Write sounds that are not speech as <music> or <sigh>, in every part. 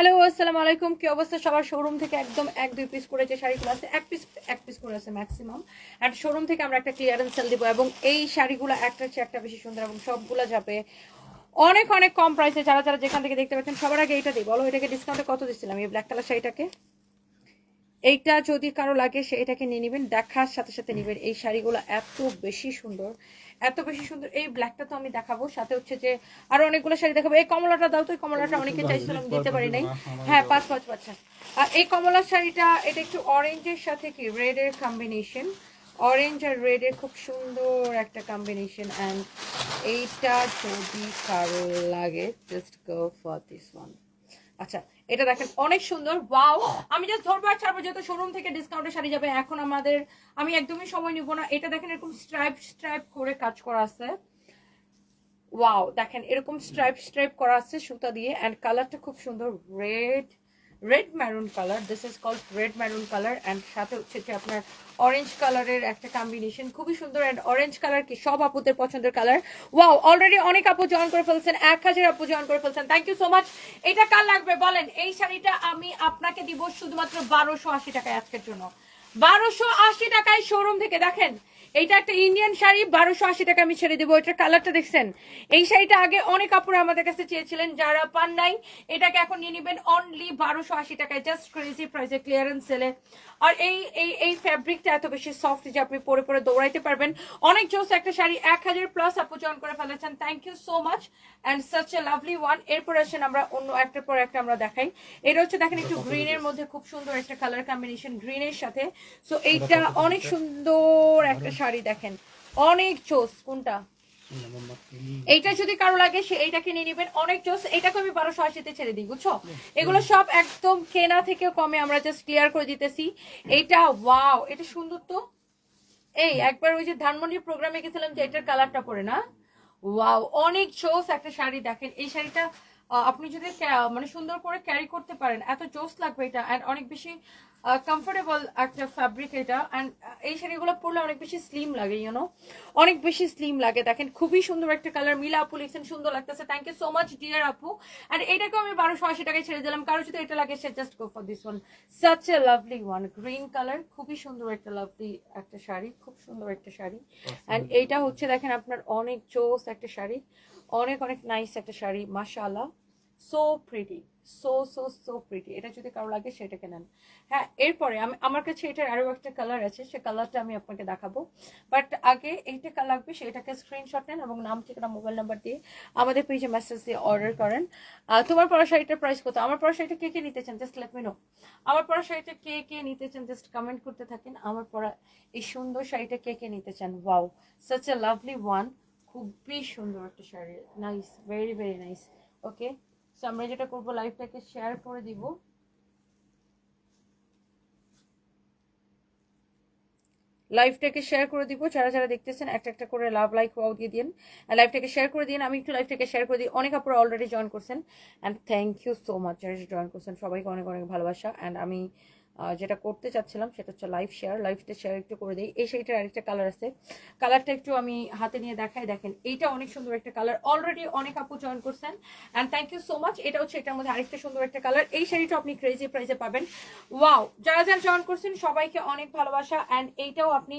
Hello আসসালামু আলাইকুম। কি অবস্থা? সবার শোরুম থেকে একদম এক, দুই পিস করে যে শাড়িগুলো আছে, এক পিস এক পিস করে আছে ম্যাক্সিমাম অ্যান্ড শোরুম থেকে আমরা একটা ক্লিয়ারেন্স সেল দিব এবং এই শাড়িগুলো একটা চেয়ে একটা বেশি সুন্দর এবং সবগুলো যাবে অনেক অনেক কম প্রাইসে যারা যারা যেখান থেকে দেখতে পাচ্ছেন, সবার আগে এটা দিই বলো, এটাকে ডিসকাউন্টে কত দিচ্ছিলাম? এই ব্ল্যাক কালার শাড়িটাকে? এইটা যদি কারও লাগে, সে এটাকে নিয়ে নেবেন। দেখার সাথে সাথে নেবেন। এই শাড়িগুলো এত বেশি সুন্দর। এত বেশি সুন্দর এই ব্ল্যাকটা তো আমি দেখাবো। সাথে হচ্ছে যে আরও অনেকগুলো শাড়ি দেখাবো। এই কমলাটা দাও তো এই কমলাটা অনেকে চাইছিলাম দিতে পারি নাই। হ্যাঁ পাঁচ পাঁচ পাঁচ। আর এই কমলার শাড়িটা এটা একটু অরেঞ্জের সাথে কি রেড এর কম্বিনেশন অরেঞ্জ আর রেড এর খুব সুন্দর একটা কম্বিনেশন অ্যান্ড এইটা যদি কারও লাগে just go for this one আচ্ছা এটা দেখেন, অনেক সুন্দর, ওয়াও। আমি জাস্ট ধরবো আর ছাড়বো, যেহেতু শোরুম থেকে ডিসকাউন্টে শাড়ি যাবে, এখন আমাদের, আমি একদমই সময় নিব না। এটা দেখেন, এরকম স্ট্রাইপ স্ট্রাইপ করে কাজ করা আছে। ওয়াও, দেখেন, এরকম স্ট্রাইপ স্ট্রাইপ করা আছে সুতা দিয়ে অ্যান্ড কালারটা খুব সুন্দর red red maroon colour this is called red maroon colour and সাথে হচ্ছে যে আপনার অরেঞ্জ কালারের একটা কম্বিনেশন খুবই সুন্দর অ্যান্ড অরেঞ্জ কালার কি সব আপুদের পছন্দের কালার ওয়াও অলরেডি অনেক আপু জয়েন করে ফেলছেন, এক হাজার আপু জয়েন করে ফেলছেন। থ্যাংক ইউ সো মাচ এটা কার লাগবে বলেন? এই শাড়িটা আমি আপনাকে দিব শুধুমাত্র বারোশো আশি টাকায় আজকের জন্য। বারোশো আশি টাকায় শোরুম থেকে। দেখেন এইটা একটা ইন্ডিয়ান শাড়ি, বারোশো আশি টাকা আমি ছেড়ে দেবো। এটার কালারটা দেখছেন? এই শাড়িটা আগে অনেক কাপড় আমাদের কাছে চেয়েছিলেন, যারা পান নাই। এটাকে এখন নিয়ে নেবেন অনলি বারোশো আশি টাকায় জাস্ট ক্রেজি প্রাইসে ক্লিয়ারেন্স সেলে আর এই এই এই ফ্যাব্রিকটা এত বেশি সফট যে আপনি পরে পরে দৌড়াইতে পারবেন। অনেক জোস একটা শাড়ি, এক হাজার প্লাস আপু জয়েন করে ফেলেছেন। Thank you so much and such a lovely one এরপর আসেন আমরা অন্য একটার পর একটা আমরা দেখাই। এটা হচ্ছে দেখেন একটু গ্রিনের মধ্যে খুব সুন্দর একটা কালার কম্বিনেশন গ্রিনের সাথে। সো এইটা অনেক সুন্দর একটা শাড়ি দেখেন। অনেক জোস কোনটা? এইটা যদি কারও লাগে, সে এইটাকে নিয়ে নেবেন। অনেক জোস এটাকে আমি বারোশো আশিতে ছেড়ে দিই, বুঝছ? এগুলো সব একদম কেনা থেকে কমে আমরা জাস্ট ক্লিয়ার করে দিতেছি। এইটা ওয়াও এটা সুন্দর তো। এই, একবার ওই যে ধানমন্ডির প্রোগ্রামে গেছিলাম যে এটার কালারটা পরে না? ওয়াও অনেক জোস একটা শাড়ি দেখেন। এই শাড়িটা আপনি যদি মানে সুন্দর করে ক্যারি করতে পারেন, এত জোস লাগবে এটা। অনেক বেশি কমফোর্টেবল একটা ফ্যাব্রিক এটা। অ্যান্ড এই শাড়িগুলো পরলে অনেক বেশি স্লিম লাগে ইউনো অনেক বেশি স্লিম লাগে। দেখেন খুবই সুন্দর একটা কালার মিলা আপু লিখছেন সুন্দর লাগতেছে। Thank you so much dear আপু। অ্যান্ড এটাকে আমি বারোশো আশি টাকায় ছেড়ে দিলাম। কারও যদি এটা লাগে সে just go for this one such a lovely one green colour খুবই সুন্দর একটা লাভলি একটা শাড়ি। খুব সুন্দর একটা শাড়ি। অ্যান্ড এইটা হচ্ছে দেখেন আপনার অনেক জোস একটা শাড়ি। অনেক অনেক নাইস একটা শাড়ি মাশাআল্লাহ। So pretty so so so pretty এটা যদি কারও লাগে সেটাকে নেন। হ্যাঁ এরপরে আমি, আমার কাছে এটার আরও একটা কালার আছে, সে কালারটা আমি আপনাকে দেখাবো। বাট আগে এইটা কালার লাগবে, সেটাকে স্ক্রিনশট নেন এবং নাম, ঠিকানা মোবাইল নাম্বার দিয়ে আমাদের পেজে মেসেজ দিয়ে অর্ডার করেন। তোমার পড়া শাড়িটার প্রাইস কত? আমার পড়া শাড়িটা কে কে নিতে চান? জাস্ট লেট মি নো আমার পড়া শাড়িটা কে কে নিতে চান? জাস্ট কমেন্ট করতে থাকেন। আমার পড়া, এই সুন্দর শাড়িটা কে কে নিতে চান? Wow such a lovely one খুবই সুন্দর একটা sari. Nice very very nice okay so আমরা যেটা করব লাইভটাকে শেয়ার করে দিব। লাইভটাকে শেয়ার করে দিব। যারা যারা দেখতেছেন, একটা একটা করে লাভ লাইক ওয়াও দিয়ে দিন। লাইভটাকে শেয়ার করে দিন। আমি একটু লাইভটাকে শেয়ার করে দিই। অনেক আপনারা অলরেডি জয়েন করছেন। And thank you so much যারা জয়েন করছেন। সবাইকে অনেক অনেক ভালোবাসা। অ্যান্ড আমি যেটা করতে চাচ্ছিলাম সেটা হচ্ছে লাইভ শেয়ার লাইভটা শেয়ার একটু করে দিই। এই শাড়িটার আরেকটা কালার আছে। কালারটা একটু আমি হাতে নিয়ে দেখাই, দেখেন। এইটা অনেক সুন্দর একটা কালার অলরেডি অনেক আপু জয়েন করছেন। And thank you so much এটা হচ্ছে, এটার মধ্যে আরেকটা সুন্দর একটা কালার এই শাড়িটা আপনি ক্রেজি প্রাইজে পাবেন। ওয়াও যারা যারা জয়েন করছেন, সবাইকে অনেক ভালোবাসা। অ্যান্ড এইটাও আপনি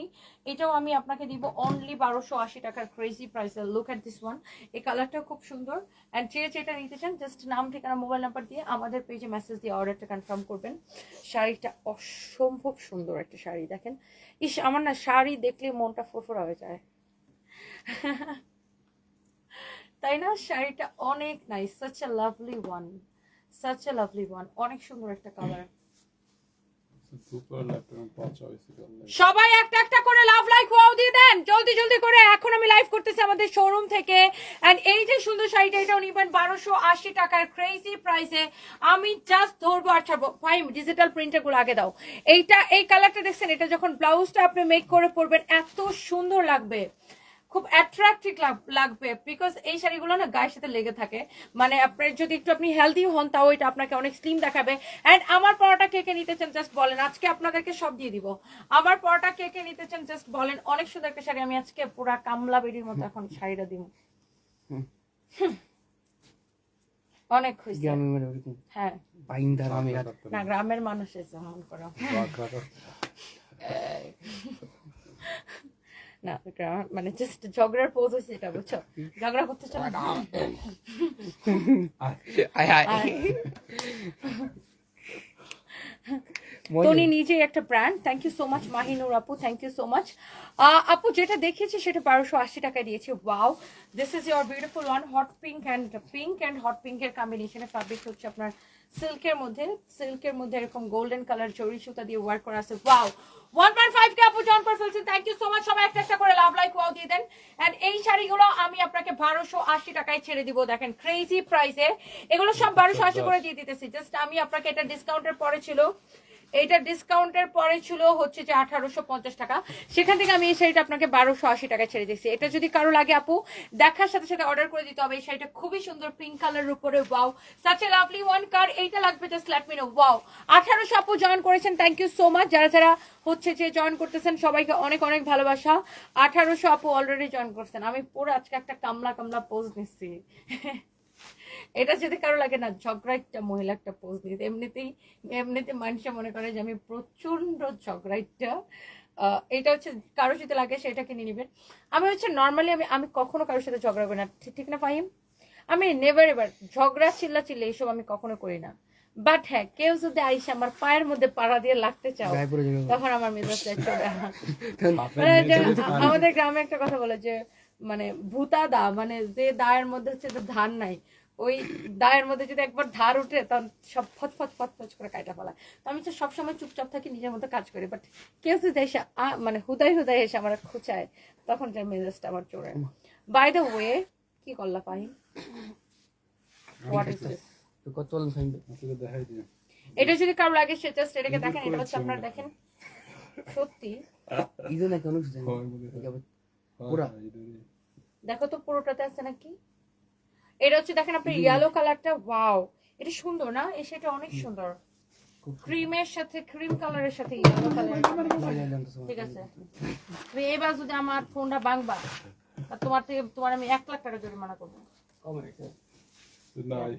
এটাও আমি আপনাকে দিব অনলি বারোশো আশি টাকার ক্রেজি প্রাইসে লুক অ্যাট দিস ওয়ান এই কালারটাও খুব সুন্দর। অ্যান্ড যে যেটা নিতে চান জাস্ট নাম, ঠিকানা মোবাইল নাম্বার দিয়ে আমাদের পেজে মেসেজ দিয়ে অর্ডারটা কনফার্ম করবেন। শাড়িটা অসম্ভব সুন্দর একটা শাড়ি, দেখেন। ইস, আমার না শাড়ি দেখলে মনটা ফুরফুরা হয়ে যায়। <laughs> তাই না? শাড়িটা অনেক nice such a lovely one such a lovely one অনেক সুন্দর একটা কালার সবাই একটা একটা করে লাভ লাইক ওয়াও দিয়ে দেন। জলদি জলদি করে। এখন আমি লাইভ করতেছি আমাদের শোরুম থেকে। এন্ড এই যে সুন্দর শাড়িটা এটাও নিবেন বারোশো আশি টাকার ক্রেজি প্রাইসে আমি জাস্ট ধরবো আর ছাড়বো। ভাই ডিজিটাল প্রিন্টারগুলো আগে দাও। এইটা, এই কালারটা দেখছেন, এটা যখন ব্লাউজটা আপনি মেক করে পরবেন, এত সুন্দর লাগবে। খুব অ্যাট্রাক্টিভ লাগবে বিকজ এই শাড়িগুলো না গায়ের সাথে লেগে থাকে। মানে আপনার যদি একটু আপনি হেলদি হন তাও এটা আপনাকে অনেক স্লিম দেখাবে। অ্যান্ড আমার পরোটা কে কে নিতে চান জাস্ট বলেন। আজকে আপনাদেরকে সব দিয়ে দিব। আমার পরোটা কে কে নিতে চান জাস্ট বলেন। অনেক সুন্দর একটা শাড়ি। আমি আজকে পুরা কামলা বেরির মতো এখন শাড়িটা দিব। অনেক খুশি। হ্যাঁ। না গ্রামের মানুষ এসে মন করো। না মানে জাস্ট ঝগড়ার পোজ হয়েছে এটা বুঝছ? ঝগড়া করতে চাও। টনি নিজে একটা brand thank you so much Mahinur আপু থ্যাংক ইউ সো মাচ আপু যেটা দেখিয়েছি সেটা বারোশো আশি টাকায় দিয়েছি। Wow this is your beautiful one hot pink and pink and hot পিঙ্কের কম্বিনেশনে ফ্যাব্রিক হচ্ছে আপনার সিল্কের মধ্যে সিল্কের মধ্যে এরকম গোল্ডেন কালার জরি সুতা দিয়ে ওয়ার্ক করা আছে। Wow one point five K আপু জন করে ফেলছেন থ্যাংক ইউ সো মাচ সবাই একটা একটা করে লাভ লাইক ওয়াও দিয়ে দেন। অ্যান্ড এই শাড়িগুলো আমি আপনাকে বারোশো আশি টাকায় ছেড়ে দিব। দেখেন ক্রেজি প্রাইসে এগুলো সব বারোশো আশি করে দিয়ে দিতেছি। জাস্ট আমি আপনাকে এটা ডিসকাউন্টের পরে ছিল। এইটা ডিসকাউন্টের পরে ছিল হচ্ছে যে আঠারোশো পঞ্চাশ টাকা। সেখান থেকে আমি এই শাড়িটা আপনাকে বারোশো আশি টাকায় ছেড়ে দিচ্ছি এটা যদি কারও লাগে আপু, দেখার সাথে সাথে অর্ডার করে দিতে হবে। এই শাড়িটা খুবই সুন্দর পিঙ্ক কালারের উপরে wow such a lovely one কার এইটা লাগবে just let me know wow আঠারোশো আপু জয়েন করেছেন থ্যাংক ইউ সো মাচ যারা যারা হচ্ছে যে জয়েন করতেছেন, সবাইকে অনেক অনেক ভালোবাসা। আঠারোশো আপু অলরেডি জয়েন করছেন। আমি পুরো আজকে একটা কামলা কামলা পোজ নিচ্ছি। <laughs> এটা যদি কারও লাগে না ঝগড়া একটা মহিলা একটা পোজ দিতে। এমনিতেই এমনিতে মানুষে মনে করে যে আমি প্রচণ্ড ঝগড়া একটা এটা হচ্ছে কারও যদি লাগে সেটা কিনে নিবেন। আমি হচ্ছে নর্মালি আমি আমি কখনো কারোর সাথে ঝগড়া করি না। ঠিক না ফাহিম? আমি নেভার এভার ঝগড়া চিল্লা চিল্লা এইসব আমি কখনো করি না। বাট হ্যাঁ কেউ যদি আইসে আমার পায়ের মধ্যে পাড়া দিয়ে লাগতে চাও তখন আমার মেজাজটা চলে মানে আমাদের গ্রামে একটা কথা বলে যে মানে ভূতা দা মানে যে দায়ের মধ্যে হচ্ছে যে ধান নাই ওই দায়ের মধ্যে যদি একবার ধার উঠে তখন সব ফট ফট ফট ফট করে কাটা ফেলা তো আমি তো সবসময় চুপচাপ থাকি নিজের মধ্যে কাজ করি বাট কেউ যদি এসে মানে হুদাই হুদাই এসে আমার খুচায় তখন যে মেজাজটা আমার চড়ে। বাই দ্য ওয়ে কি করলা হোয়াট ইজ দিস দিন এটা যদি কারও লাগে সে জাস্ট এটাকে দেখেন এটা হচ্ছে আপনারা দেখেন। সত্যি? ইদে নাকি অনেক সুন্দর হয় দেখো তো পুরোটাতে আছে নাকি? এটা হচ্ছে দেখেন আপনি ইয়েলো কালারটা ওয়াও এটা সুন্দর না? এই সেটা অনেক সুন্দর। ক্রিমের সাথে ক্রিম কালারের সাথে ইয়েলো কালার ঠিক আছে। তুমি এবার যদি আমার ফোনটা ভাঙবা আর তোমার থেকে তোমার আমি এক লাখ টাকা জরিমানা করব। নাই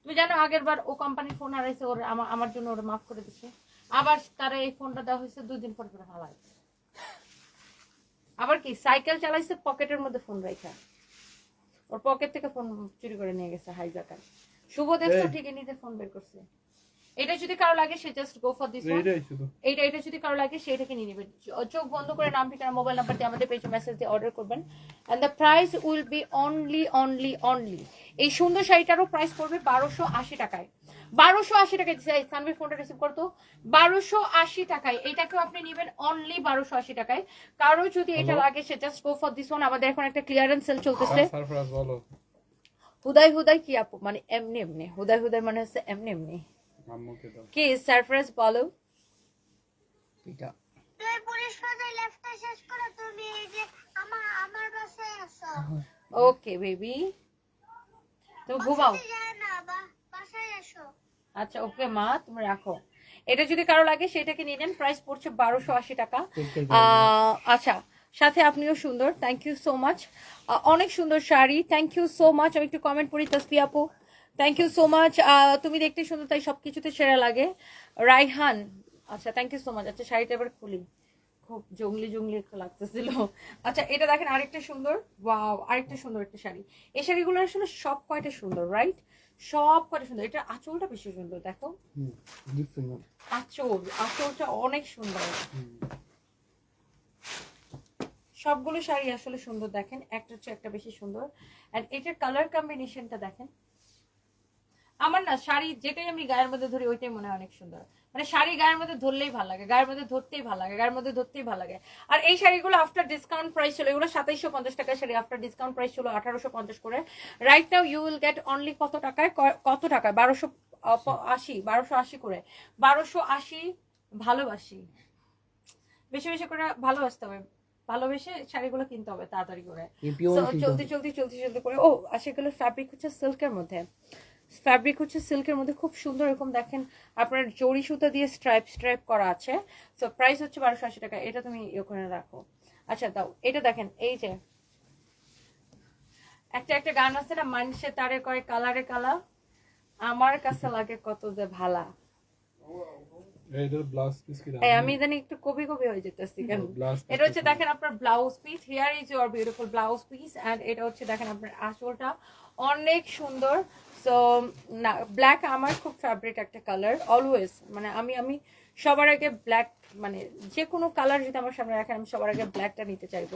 তুমি জানো আগের বার ও কোম্পানির ফোন হারাইছে ওর আমার আমার জন্য ওরা মাফ করে দিচ্ছে আবার তারা এই ফোনটা দেওয়া হয়েছে দুই দিন পর পরে হালাই আবার কি সাইকেল চালাইছে পকেটের মধ্যে ফোন রাখা ওর পকেট থেকে ফোন চুরি করে নিয়ে গেছে হাইজাকার। শুভ দেখছ ঠিকই নিজে ফোন বের করছে। এটা যদি কারও লাগে সে জাস্ট গো ফর দিস এইটা এটা যদি কারও লাগে সেটাকে নিয়ে নেবেন চোখ বন্ধ করে নাম ঠিকানা মোবাইল নাম্বার দিয়ে আমাদের পেজে মেসেজ দিয়ে অর্ডার করবেন। And the price will be only only only এই সুন্দর শাড়িটারও প্রাইস পড়বে বারোশো আশি টাকায়। বারোশো আশি টাকায় সানভি ফোনটা রিসিভ করতো বারোশো আশি টাকায়। এটাকেও আপনি নেবেন অনলি বারোশো আশি টাকায়। কারও যদি এটা লাগে সে just go for this one আমাদের এখন একটা ক্লিয়ারেন্স সেল চলতেছে। হুদাই হুদাই কি আপু? মানে এমনি এমনি। হুদাই হুদাই মানে হচ্ছে এমনি এমনি। কি সারপ্রাইজ বলো। এটা। তুমি পুলিশ বাজার লেফটে শেষ করে তুমি এই যে আমার আমার বাসায় আসো ওকে বেবি তুমি ঘুমাও। আচ্ছা ওকে মা তুমি রাখো। এটা যদি কারও লাগে সেটাকে নিয়ে নেন। প্রাইস পড়ছে বারোশো আশি টাকা। আহ, আচ্ছা সাথে আপনিও সুন্দর। থ্যাংক ইউ সো মাচ অনেক সুন্দর sari. Thank you so much আমি একটু কমেন্ট করি তসফি আপু। থ্যাংক ইউ সো মাচ তুমি দেখতে সুন্দর তাই সবকিছুতে সেরা লাগে। রাইহান আচ্ছা থ্যাংক ইউ সো মাচ আচ্ছা শাড়িটা এবার খুলি। খুব জঙ্গলি জঙ্গলি একটা লাগতেছিল। আচ্ছা এটা দেখেন আরেকটা সুন্দর। ওয়াও আরেকটা সুন্দর একটা শাড়ি। এই শাড়িগুলো আসলে সব কয়টা সুন্দর রাইট সব কয়টা সুন্দর। এটা আঁচলটা বেশি সুন্দর দেখো। আঁচল আঁচলটা অনেক সুন্দর। সবগুলো শাড়ি আসলে সুন্দর দেখেন। একটা হচ্ছে একটা বেশি সুন্দর। এন্ড এটার কালার কম্বিনেশনটা দেখেন। আমার না শাড়ি যেটাই আমি গায়ের মধ্যে ধরি ওইটাই মনে হয় অনেক সুন্দর। মানে শাড়ি গায়ের মধ্যে ধরলেই ভালো লাগে গায়ের মধ্যে ধরতেই ভালো লাগে গায়ের মধ্যে ধরতেই ভালো লাগে। আর এই শাড়িগুলো আফটার ডিসকাউন্ট প্রাইস ছিল এগুলো সাতাইশশো পঞ্চাশ টাকা শাড়ি আফটার ডিসকাউন্ট প্রাইস ছিল আঠারোশো পঞ্চাশ করে। Right now you will get only কত টাকায়? কত টাকায়? বারোশো আশি বারোশো আশি করে। বারোশো আশি ভালোবাসি। বেশি বেশি করে ভালোবাসতে হবে। ভালোবেসে শাড়িগুলো কিনতে হবে তাড়াতাড়ি করে। চলতে চলতে চলতে চলতে করে। ও আর সেগুলো ফ্যাব্রিক হচ্ছে সিল্কের মধ্যে। ফ্যাব্রিক হচ্ছে সিল্কের মধ্যে খুব সুন্দর এরকম দেখেন, আপনার জড়ি সুতা দিয়ে স্ট্রাইপ স্ট্রাইপ করা আছে। সো প্রাইস হচ্ছে বারোশো আশি টাকা, এটা তুমি ওখানে রাখো। আচ্ছা দাও, এটা দেখেন, এই যে। একটা একটা গান আছে না মানুষে তারে কয়, কালারে কালা, আমার কাছে লাগে কত যে ভালা। এই আমি ইদানিং একটু কবি কবি হয়ে যেতেছি কেন? এটা হচ্ছে দেখেন আপনার blouse piece here is your beautiful blouse piece and এটা হচ্ছে দেখেন আপনার আঁচলটা অনেক সুন্দর। সো না ব্ল্যাক আমার খুব ফেভারিট একটা কালার অলওয়েজ মানে আমি আমি সবার আগে ব্ল্যাক মানে যে কোনো কালার যদি আমার সামনে রাখেন আমি সবার আগে ব্ল্যাকটা নিতে চাইব।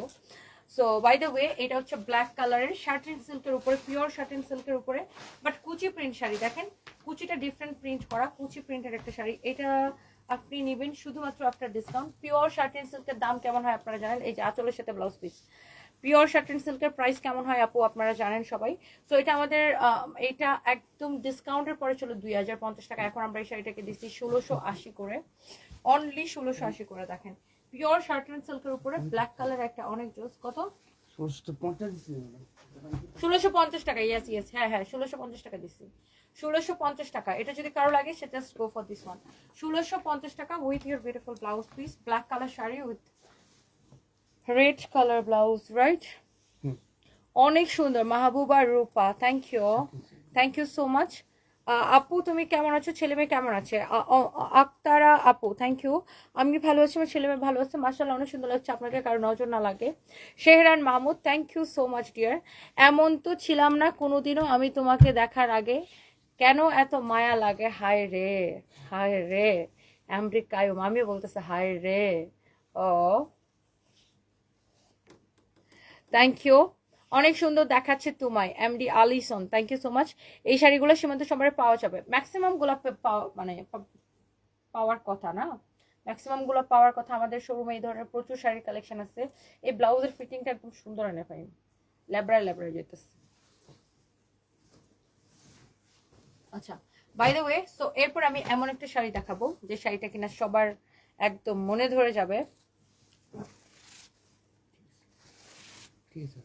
সো বাই দ্য ওয়ে এটা হচ্ছে ব্ল্যাক কালারের শার্টিন সিল্কের উপরে পিওর শার্টিন সিল্কের উপরে বাট কুচি প্রিন্ট শাড়ি। দেখেন, কুচিটা ডিফারেন্ট প্রিন্ট করা, কুচি প্রিন্টের একটা শাড়ি। এটা আপনি নেবেন শুধুমাত্র আফটার ডিসকাউন্ট পিওর শার্টিন সিল্কের দাম কেমন হয় আপনারা জানেন? এই যে আঁচলের সাথে ব্লাউজ পিস পিওর শার্টিন সিল্কের প্রাইস কেমন হয় আপু আপনারা জানেন সবাই? সো এটা আমাদের এটা একদম ডিসকাউন্টের পরে ছিল দুই হাজার পঞ্চাশ টাকা। এখন আমরা এই শাড়িটাকে দিচ্ছি ষোলোশো আশি করে। অনলি ষোলোশো আশি করে, দেখেন। পিওর শার্টিন সিল্কের উপরে ব্ল্যাক কালার একটা অনেক জোস। কত? ষোলোশো পঞ্চাশ টাকা ইয়েস ইয়েস হ্যাঁ হ্যাঁ ষোলোশো পঞ্চাশ টাকা দিচ্ছি। ষোলোশো পঞ্চাশ টাকা এটা যদি কারও লাগে সে just go for this one ষোলোশো পঞ্চাশ টাকা with your beautiful blouse piece black colour sari with red colour blouse right. অনেক সুন্দর Mahbuba Rupa thank you thank you so much আপু, তুমি কেমন আছো? ছেলে মেয়ে কেমন আছে? আক্তারা, আপু থ্যাংক ইউ আমি ভালো আছি? আমার ছেলে মেয়ে ভালো আছে? মার্শাল্লাহ অনেক সুন্দর লাগছে। আপনাকে কারও নজর না লাগে। Shehran Mahmud thank you so much dear এমন তো ছিলাম না কোনোদিনও আমি তোমাকে দেখার আগে। কেন এত মায়া লাগে? হায় রে হায় রে। অ্যামরিক কায়ুম আমিও বলতেছে, হায় রে। ও। থ্যাংক ইউ অনেক সুন্দর দেখাচ্ছে তোমায় MD Alison thank you so much এই শাড়িগুলো সীমান্ত সময় পাওয়া যাবে। ম্যাক্সিমাম গোলাপ পাওয়া মানে পাওয়ার কথা না? ম্যাক্সিমামগুলো পাওয়ার কথা আমাদের শোরুমে এই ধরনের প্রচুর শাড়ির কালেকশন আছে। এই ব্লাউজের ফিটিংটা একদম সুন্দর এনে পাই ল্যাবরা ল্যাবরা যেতেছে। আচ্ছা বাই দ্য ওয়ে সো এরপর আমি এমন একটা শাড়ি দেখাবো, যে শাড়িটা কিনা সবার একদম মনে ধরে যাবে। ঠিক আছে।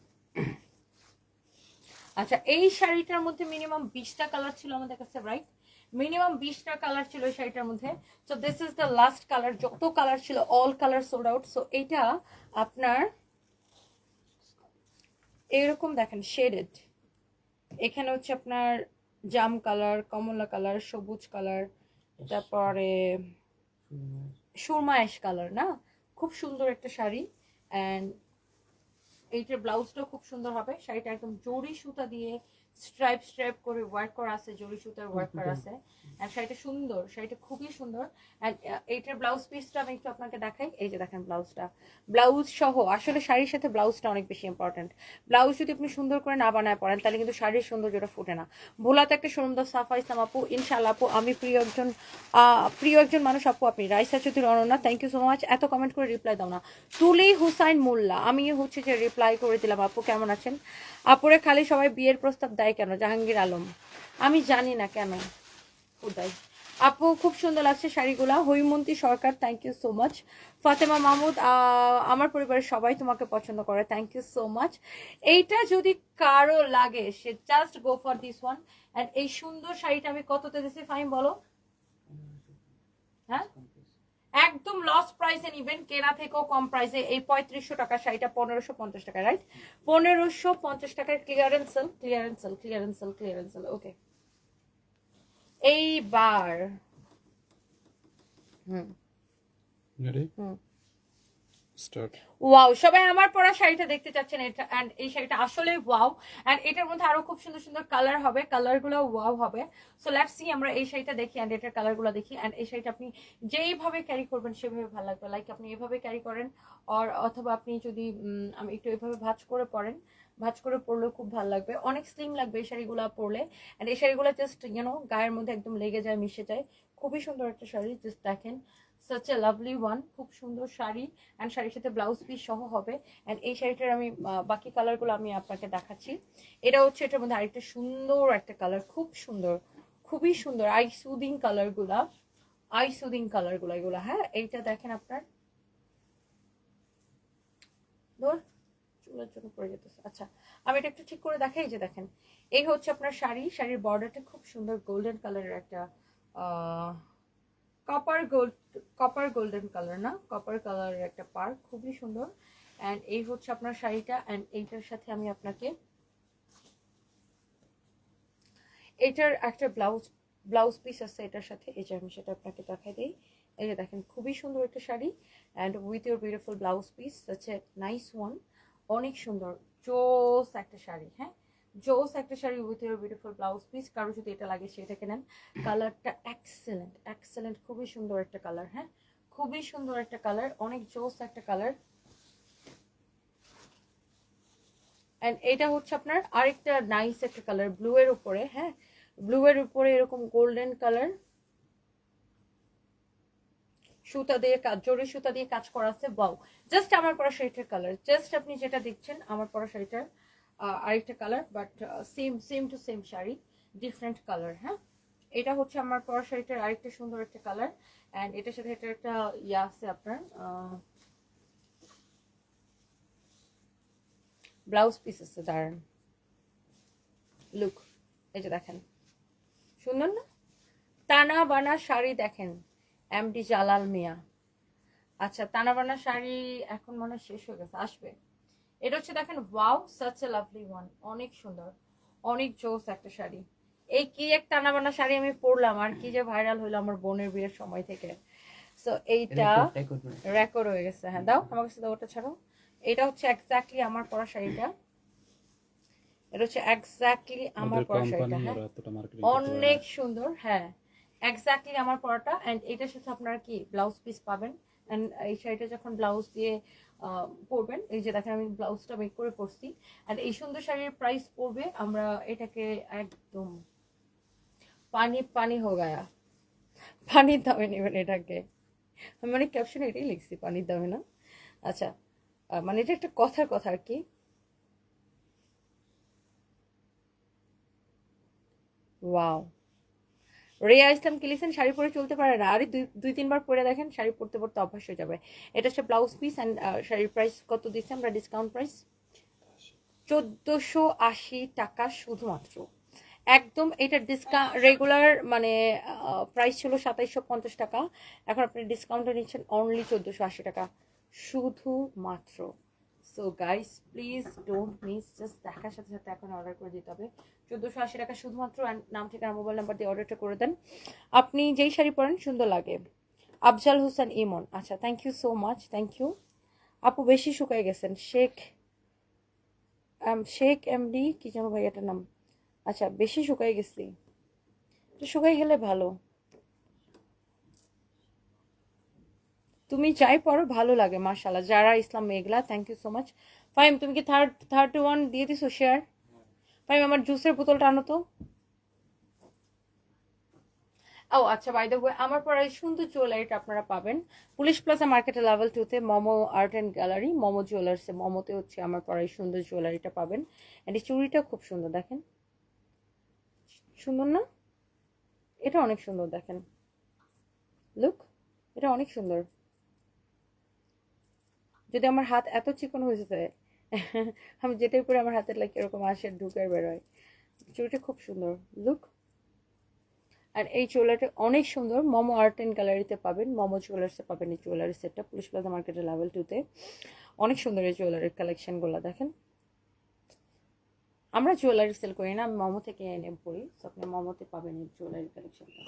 আচ্ছা এই শাড়িটার মধ্যে মিনিমাম বিশটা কালার ছিল আমাদের কাছে রাইট মিনিমাম বিশটা কালার ছিল এই শাড়িটার মধ্যে। So this is the last colour যত কালার ছিল all colour sold out so এটা আপনার এরকম দেখেন শেডেড এখানে হচ্ছে আপনার জাম কালার কমলা কালার সবুজ কালার তারপরে সুরমা অ্যাশ কালার না? খুব সুন্দর একটা শাড়ি। অ্যান্ড এইটার ব্লাউজটাও খুব সুন্দর হবে শাড়িটা একদম জরি সুতা দিয়ে স্ট্রাইপ স্ট্রাইপ করে ওয়ার্ক করা আছে জরি সুতার ওয়ার্ক করা আছে। অ্যান্ড শাড়িটা সুন্দর শাড়িটা খুবই সুন্দর। অ্যান্ড এইটার ব্লাউজ পিসটা আমি একটু আপনাকে দেখাই। এই যে দেখেন ব্লাউজটা ব্লাউজ সহ আসলে শাড়ির সাথে ব্লাউজটা অনেক বেশি ইম্পর্টেন্ট ব্লাউজ যদি আপনি সুন্দর করে না বানায় পড়েন তাহলে কিন্তু শাড়ির সৌন্দর্যটা ফুটে না। ভোলাতে একটা সুন্দর সাফা ইসলাম আপু ইনশাল্লাহ আপু আমি প্রিয় একজন প্রিয় একজন মানুষ আপু আপনি। Raisa Chowdhury Ananya thank you so much এত কমেন্ট করে রিপ্লাই দাও না। তুলি হুসাইন মোল্লা আমি হচ্ছে যে রিপ্লাই করে দিলাম আপু। কেমন আছেন? আপুরে খালি সবাই বিয়ের প্রস্তাব দেয় কেন? জাহাঙ্গীর আলম। আমি জানি না কেন। উদয় আপু, খুব সুন্দর লাগছে শাড়িগুলা। Haimanti Sarkar thank you so much Fatema Mahmud আমার পরিবারের সবাই তোমাকে পছন্দ করে। থ্যাংক ইউ সো মাচ এইটা যদি কারও লাগে, সে just go for this one এই সুন্দর শাড়িটা আমি কততে দিছি ফাইন বলো। হ্যাঁ? একদম লস প্রাইসে নিবেন কেনা থেকেও কম প্রাইসে এই পঁয়ত্রিশশো টাকা শাড়িটা পনেরোশো পঞ্চাশ টাকা রাইট পনেরোশো পঞ্চাশ টাকার clearance sale clearance clearance sale clearance sale clearance sale okay এইবার হুম। হুম। ওয়াও সবাই আমার পরা শাড়িটা দেখতে চাচ্ছেন, এটা এন্ড এই শাড়িটা আসলে ওয়াও এন্ড এটার মধ্যে আরও খুব সুন্দর সুন্দর কালার হবে ওয়াও হবে. সো আমরা এই শাড়িটা দেখি এন্ড এটার দেখি. এন্ড এই শাড়িটা আপনি যেইভাবে ক্যারি করবেন, সেভাবে ভালো লাগবে। লাইক আপনি এভাবে ক্যারি করেন আর অথবা আপনি যদি একটু এভাবে ভাঁজ করে পরেন, ভাঁজ করে পরলেও খুব ভালো লাগবে। অনেক স্লিম লাগবে এই শাড়িগুলো পরলে। এই শাড়িগুলো জাস্ট গায়ের মধ্যে একদম লেগে যায়, মিশে যায়। খুবই সুন্দর একটা শাড়ি জাস্ট দেখেন। সাচ এ লাভলি ওয়ান খুব সুন্দর শাড়ি অ্যান্ড শাড়ির সাথে ব্লাউজ পিস সহ হবে অ্যান্ড এই শাড়িটার আমি বাকি কালারগুলো আমি আপনাকে দেখাচ্ছি। এটা হচ্ছে, এটার মধ্যে আরেকটা সুন্দর একটা কালার খুব সুন্দর, খুবই সুন্দর আই সুদিং কালারগুলা আই সুদিং কালারগুলো এগুলো হ্যাঁ? এইটা দেখেন আপনার। ধর, চুলের জন্য পড়ে যেতেছে। আচ্ছা আমি এটা একটু ঠিক করে দেখাই যে দেখেন। এই হচ্ছে আপনার শাড়ি, শাড়ির বর্ডারটা খুব সুন্দর গোল্ডেন কালারের একটা copper gold copper golden colour না? কপার কালারের একটা পার্ক খুবই সুন্দর। অ্যান্ড এই হচ্ছে আপনার শাড়িটা অ্যান্ড এইটার সাথে আমি আপনাকে এটার একটা ব্লাউজ ব্লাউজ পিস আছে এটার সাথে, এই যে আমি সেটা আপনাকে দেখাই দিই। এই যে দেখেন, খুবই সুন্দর একটা sari. And with your beautiful blouse piece হচ্ছে নাইস ওয়ান অনেক সুন্দর, জোস একটা শাড়ি হ্যাঁ? জোস একটা sari with your beautiful blouse piece কারও যদি এটা লাগে সেটাকে নেন। কালারটা এক্সেলেন্ট এক্সেলেন্ট খুবই সুন্দর একটা কালার হ্যাঁ? খুবই সুন্দর একটা কালার অনেক জোস একটা কালার অ্যান্ড এটা হচ্ছে আপনার আরেকটা নাইস একটা কালার ব্লু এর উপরে হ্যাঁ? ব্লু এর উপরে এরকম গোল্ডেন কালার সুতা দিয়ে কাজ জরি সুতা দিয়ে কাজ করা আছে বাউ জাস্ট আমার পরা শাড়িটার কালার জাস্ট আপনি যেটা দেখছেন, আমার পরা শাড়িটার আরেকটা colour but same same to same sari different colour হ্যাঁ? এটা হচ্ছে আমার পরা শাড়িটার আরেকটা সুন্দর একটা কালার অ্যান্ড এটার সাথে এটা একটা ইয়ে আছে আপনার ব্লাউজ পিস আছে, দাঁড়ান। লুক যে দেখেন। সুন্দর না? টানা বানা শাড়ি দেখেন এমডি জালাল মিয়া আচ্ছা টানা বানা শাড়ি এখন মনে শেষ হয়ে গেছে, আসবে। এটা হচ্ছে দেখেন wow such a lovely one অনেক সুন্দর। অনেক জোস একটা শাড়ি। এই কি এক টানা বানা শাড়ি আমি পরলাম আর কি যে ভাইরাল হলো আমার বোনের বিয়ের সময় থেকে। সো এইটা রেকর্ড হয়ে গেছে। হ্যাঁ দাও আমার কাছে দাও ওটা ছাড়ো। এটা হচ্ছে এক্স্যাক্টলি আমার পরা শাড়িটা। এটা হচ্ছে এক্স্যাক্টলি আমার পরা শাড়িটা হ্যাঁ। অনেক সুন্দর হ্যাঁ। এক্স্যাক্টলি আমার পরাটা অ্যান্ড এটার সাথে আপনারা কি ব্লাউজ পিস পাবেন? অ্যান্ড এই শাড়িটা যখন ব্লাউজ দিয়ে পরবেন। এই যে দেখেন আমি ব্লাউজটা মেক করে পরছি। অ্যান্ড এই সুন্দর শাড়ির প্রাইস পড়বে আমরা এটাকে একদম পানি পানি হো গায়া। পানির দামে নেবেন এটাকে। আমি মানে ক্যাপশন এটাই লিখছি, পানির দামে না। আচ্ছা মানে এটা একটা কথার কথা আর কি। ওয়াও রেয়া ইসলাম কি লিখছেন? শাড়ি পরে চলতে পারে না। আরে, দুই তিনবার পরে দেখেন, শাড়ি পরতে পরতে অভ্যাস হয়ে যাবে। এটা হচ্ছে ব্লাউজ পিস অ্যান্ড শাড়ির প্রাইস কত দিচ্ছি আমরা? ডিসকাউন্ট প্রাইস চোদ্দোশো আশি টাকা শুধুমাত্র। একদম এটা ডিসকাউন্ট রেগুলার মানে প্রাইস ছিল সাতাইশশো পঞ্চাশ টাকা। এখন আপনি ডিসকাউন্টে নিচ্ছেন অনলি চোদ্দোশো আশি টাকা। শুধুমাত্র। So guys please don't miss just দেখার সাথে সাথে এখন অর্ডার করে দিতে হবে। চোদ্দোশো আশি টাকা শুধুমাত্র নাম ঠিকানা মোবাইল নাম্বার দিয়ে অর্ডারটা করে দেন। আপনি যেই শাড়ি পরেন, সুন্দর লাগে। আফজাল হোসেন ইমন। আচ্ছা thank you so much thank you আপু বেশি শুকাই গেছেন। শেখ শেখ এমডি কি যেন ভাই এটার নাম। আচ্ছা বেশি শুকাই গেছি। শুকাই গেলে ভালো। তুমি যাই পড়ো ভালো লাগে মার্শাল্লাহ Zara Islam Meghla thank you so much Faim তুমি কি থার্ড থার্ড ওয়ান দিয়ে দিছো শেয়ার ফাইম আমার জুসের বোতলটা আনো তো। ও আচ্ছা বাই দ্য ওয়ে আমার পরে সুন্দর জুয়েলারিটা আপনারা পাবেন। পুলিশ প্লাজা মার্কেটে লেভেল টুতে Momo art and gallery Momo জুয়েলার্সে মোমোতে হচ্ছে আমার পরে সুন্দর জুয়েলারিটা পাবেন। এন্ড এই চুড়িটা খুব সুন্দর, দেখেন। সুন্দর না? এটা অনেক সুন্দর, দেখেন। লুক এটা অনেক সুন্দর। যদি আমার হাত এত চিকন হয়েছে <laughs> আমি যেটাই পরে আমার হাতের লাগে এরকম আসে ঢুকে বেরোয়। চুলটা খুব সুন্দর। লুক আর এই জুয়েলারিটা অনেক সুন্দর। মোমো আর্ট অ্যান্ড গ্যালারিতে পাবেন। মোমো জুয়েলার্সে পাবেন এই জুয়েলারি সেটটা পুলিশ প্লাজা মার্কেটের লেভেল টুতে অনেক সুন্দর এই জুয়েলারির কালেকশানগুলো দেখেন। আমরা জুয়েলারি সেল করি না। আমি মোমো থেকে এনে পড়ি। তো আপনি মোমোতে পাবেন এই জুয়েলারি কালেকশনটা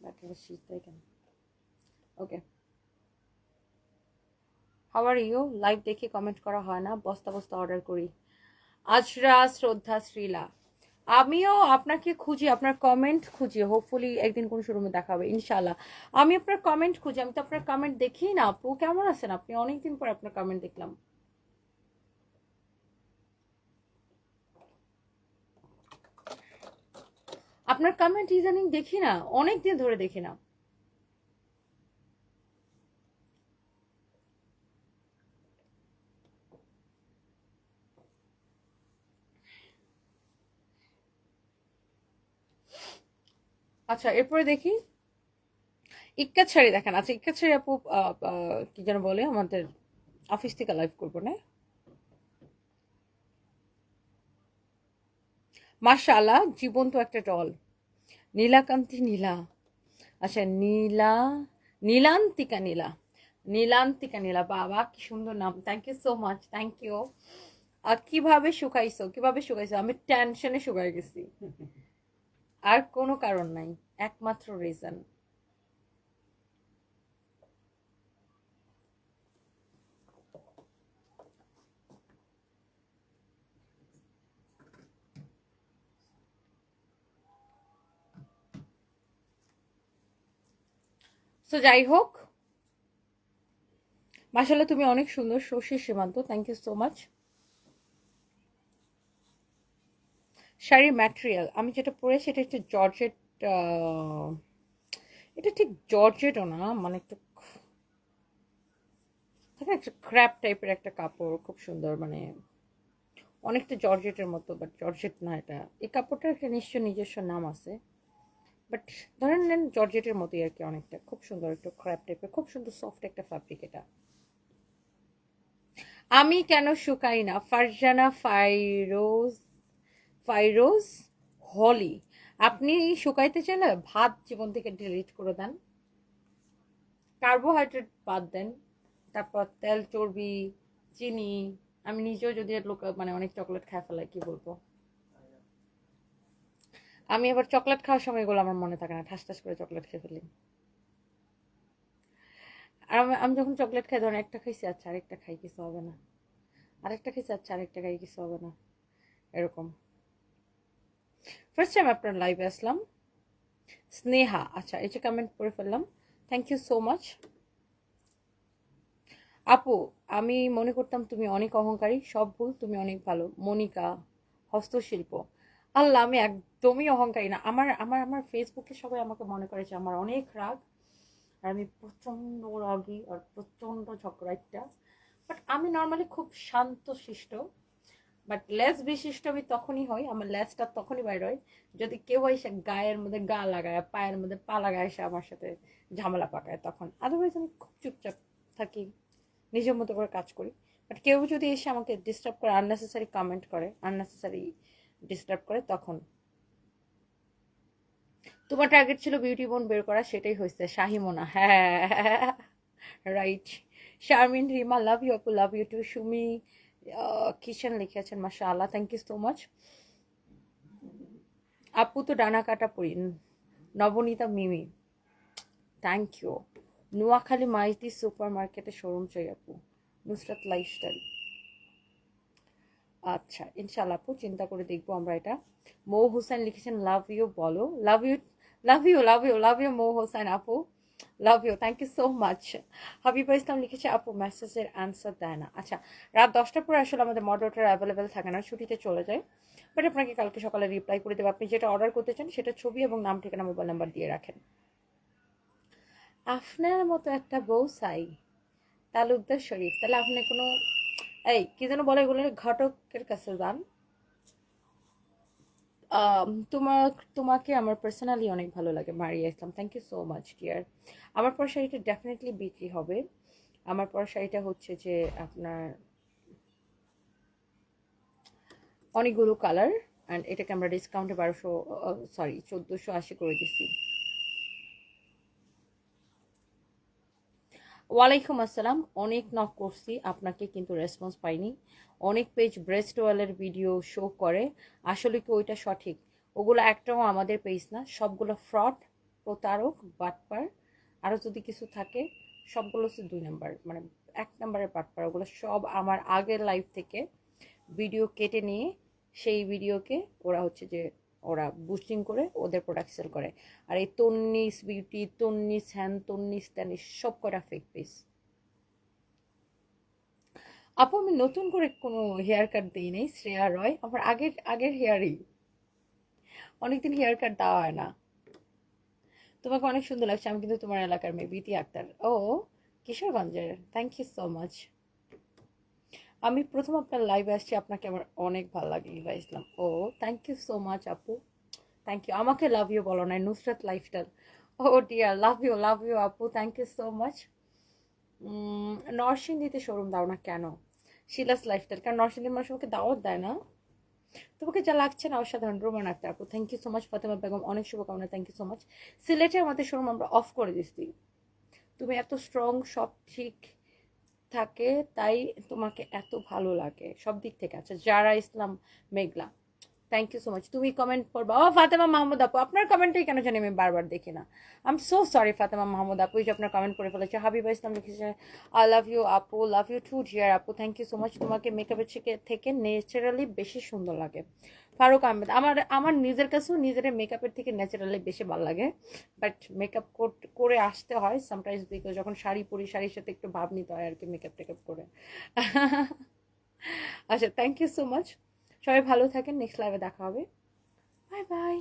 ব্যাটারি শীত তাই কেন? ওকে হাওয়ার ইউ লাইভ দেখে কমেন্ট করা হয় না। বস্তা বস্তা অর্ডার করি। আজরা শ্রদ্ধা শ্রীলা। আমিও আপনাকে খুঁজি, আপনার কমেন্ট খুঁজি। হোপফুলি একদিন কোন শোরুমে দেখা হবে ইনশাল্লাহ আমি আপনার কমেন্ট খুঁজি, আমি তো আপনার কমেন্ট দেখি না। আপু, কেমন আছেন? আপনি অনেকদিন পর আপনার কমেন্ট দেখলাম। আপনার কমেন্ট ইদানিং দেখি না অনেক দিন ধরে দেখি না। আচ্ছা এরপরে দেখি। ইক্কাত শাড়ি দেখেন আচ্ছা ইক্কাত শাড়ি আপু কি যেন বলে, আমাদের অফিস থেকে লাইভ করব, না? মাশাআল্লাহ, জীবন্ত একটা টল নীলাকান্তি নীলা। আচ্ছা নীলা, নীলান্তিকা নীলা। নীলান্তিকা নীলা, বাবা, কি সুন্দর নাম। Thank you so much thank you আর কীভাবে শুকাইছো কীভাবে শুকাইছো? আমি টেনশনে শুকাই গেছি। আর কোনো কারণ নাই, একমাত্র রিজন তো যাই হোক মাসাল্লাহ তুমি অনেক সুন্দর Shoshi Simanta. Thank you so much শাড়ির ম্যাটেরিয়াল আমি যেটা পরেছি এটা একটু জর্জেট এটা ঠিক জর্জেটও না মানে একটু থাকে একটা ক্র্যাপ টাইপের একটা কাপড়, খুব সুন্দর মানে অনেকটা জর্জেটের মতো বাট জর্জেট না এটা। এই কাপড়টার একটা নিশ্চয় নিজস্ব নাম আছে বাট ধরেন নেন জর্জেটের মতোই আর কি অনেকটা, খুব সুন্দর একটু ক্র্যাপ টাইপের খুব সুন্দর সফট একটা ফ্যাব্রিক এটা। আমি কেন শুকাই না? ফারজানা ফাইরোজ ফাইরোজ হলি, আপনি শুকাইতে চাইলে ভাত জীবন থেকে ডিলিট করে দেন। কার্বোহাইড্রেট বাদ দেন, তারপর তেল, চর্বি, চিনি, আমি নিজেও যদি লোক মানে অনেক চকলেট খাই ফেলাই, কি বলব? আমি আবার চকলেট খাওয়ার সময় এগুলো আমার মনে থাকে না, ঠাস ঠাস করে চকলেট খেয়ে ফেলি। আর আমি যখন চকলেট খাই, ধরেন একটা খাইছি আচ্ছা আরেকটা খাই, কিছু হবে না। আরেকটা খাইছি আচ্ছা আরেকটা খাই, কিছু হবে না। এরকম। ফার্স্ট টাইম আপনার লাইভে আসলাম। স্নেহা আচ্ছা যে কমেন্ট করে ফেললাম। থ্যাংক ইউ সো মাচ আপু, আমি মনে করতাম তুমি অনেক অহংকারী, সব ভুল তুমি অনেক ভালো। মনিকা, হস্তশিল্প। আল্লাহ, আমি একদমই অহংকারী না। আমার আমার আমার ফেসবুকে সবাই আমাকে মনে করে যে আমার অনেক রাগ, আর আমি প্রচণ্ড রাগী আর প্রচণ্ড ঝগড়াইটা বাট আমি নর্মালি খুব শান্ত শিষ্ট বাট লেস বিশিষ্ট আমি তখনই হই, আমার লেসটা তখনই বাইর হয় যদি কেউ এসে গায়ের মধ্যে গা লাগায়, পায়ের মধ্যে পা লাগায়, এসে আমার সাথে ঝামেলা পাকায় তখন। আদারওয়াইজ আমি খুব চুপচাপ থাকি, নিজের মতো করে কাজ করি। বাট কেউ যদি এসে আমাকে ডিস্টার্ব করে আননেসেসারি কমেন্ট করে আননেসেসারি ডিস্টার্ব করে, তখন তোমার টার্গেট ছিল বিউটি বোন বের করা, সেটাই হয়েছে। শাহিমোনা হ্যাঁ right Sharmin Rima love you আপু love you too Sumi kitchen লিখেছেন মাসা আল্লাহ থ্যাংক ইউ সো মাচ আপু তো ডানা কাটা পড়ি Nabanita Mimi thank you Noakhali Maiti super মার্কেটে শোরুম চাই আপু, নুসরাত লাইফস্টাইল আচ্ছা ইনশাল্লাহ আপু, চিন্তা করে দেখব আমরা এটা। মৌ হোসেন লিখেছেন লাভ ইউ বলো। Love you love you love you love you Mou Hossain, আপু। Love you thank you so much Habiba Islam লিখেছে, আপু মেসেজের অ্যান্সার দেয় না। আচ্ছা রাত দশটার পরে আসলে আমাদের মডারেটার অ্যাভেলেবেল থাকে না, ছুটিতে চলে যায়। বাট আপনাকে কালকে সকালে রিপ্লাই করে দেবো। আপনি যেটা অর্ডার করতে চান, সেটা ছবি এবং নাম, ঠিকানা মোবাইল নাম্বার দিয়ে রাখেন। আপনার মতো একটা বউ চাই, তালুকদার শরীফ। তাহলে আপনি কোনো, এই, কি যেন বলে এগুলো ঘটকের কাছে যান। তোমার, তোমাকে আমার পার্সোনালি অনেক ভালো লাগে, Maria Islam. Thank you so much dear আমার পর শাড়িটা ডেফিনেটলি বিক্রি হবে। আমার পর শাড়িটা হচ্ছে যে আপনার অনেকগুলো কালার অ্যান্ড এটাকে আমরা ডিসকাউন্টে বারোশো সরি চোদ্দোশো আশি করে দিচ্ছি ওয়ালাইকুম আসসালাম। অনেক নক করছি, আপনাকে কিন্তু রেসপন্স পাইনি। অনেক পেজ ব্রেস্ট ওয়েলের ভিডিও শো করে। আসলে কি ওইটা সঠিক? ওগুলো একটাও আমাদের পেজ না, সবগুলো ফ্রড প্রতারক, বাটপার, আরও যদি কিছু থাকে, সবগুলো হচ্ছে দুই নাম্বার মানে এক নাম্বারের বাটপার। ওগুলো সব আমার আগের লাইফ থেকে ভিডিও কেটে নিয়ে সেই ভিডিওকে ওরা হচ্ছে যে ওরা বুস্টিং করে, ওদের প্রোডাক্ট সেল করে। আর এই তন্নিস বিউটি তন্নিস হ্যান তন্নিস ত্যানিস সব কটা ফেক পেজ আপু, আমি নতুন করে কোনো হেয়ার কাট দিই নেই, শ্রেয়া রয়। আমার আগের আগের হেয়ারই অনেকদিন হেয়ার কাট দেওয়া হয় না। তোমাকে অনেক সুন্দর লাগছে। আমি কিন্তু তোমার এলাকার মেয়ে বিতি আক্তার। ও, কিশোরগঞ্জের। থ্যাংক ইউ সো মাচ আমি প্রথম আপনার লাইভে আসছি। আপনাকে আমার অনেক ভালো লাগে লিলা ইসলাম ও থ্যাংক ইউ সো মাচ আপু। থ্যাংক ইউ আমাকে লাভ ইউ বলো না Nusrat lifestyle O dear love you love you আপু। থ্যাংক ইউ সো মাচ নরসিংদীতে শোরুম দাও না কেন? শিলাস লাইফস্টাইল কারণ নরসিংদীর মানুষ আমাকে দাওয়াত দেয় না। তোমাকে যা লাগছে না, অসাধারণ রোমান আক্তার আপু thank you so much Fatema Begum, অনেক শুভকামনা থ্যাংক ইউ সো মাচ সিলেটে আমাদের শোরুম আমরা অফ করে দিচ্ছি তুমি এত স্ট্রং সব ঠিক থাকে, তাই তোমাকে এত ভালো লাগে, সব দিক থেকে। আচ্ছা Zara Islam Meghla thank you so much তুমি কমেন্ট করবা। ও, ফাতেমা মাহমুদ আপু, আপনার কমেন্টটাই কেন জানি আমি বারবার দেখি না। I am so sorry Fatema Mahmud আপু যে আপনার কমেন্ট করে ফেলেছে। হাবিবা ইসলাম লিখেছে আই লাভ ইউ আপু লাভ ইউ টু জিয়ার আপু থ্যাংক ইউ সো মাচ তোমাকে মেকআপের থেকে থেকে ন্যাচারালি বেশি সুন্দর লাগে। ফারুক আহমেদ, আমার আমার নিজের কাছেও নিজের মেকআপের থেকে ন্যাচারালি বেশি ভালো লাগে। বাট মেকআপ করে আসতে হয় সামটাইমস বিকজ যখন শাড়ি পরি, শাড়ির সাথে একটু ভাব নিতে হয় আর কি মেকআপ টেকআপ করে। আচ্ছা থ্যাংক ইউ সো মাচ সবাই ভালো থাকেন নেক্সট লাইভে দেখা হবে। Bye bye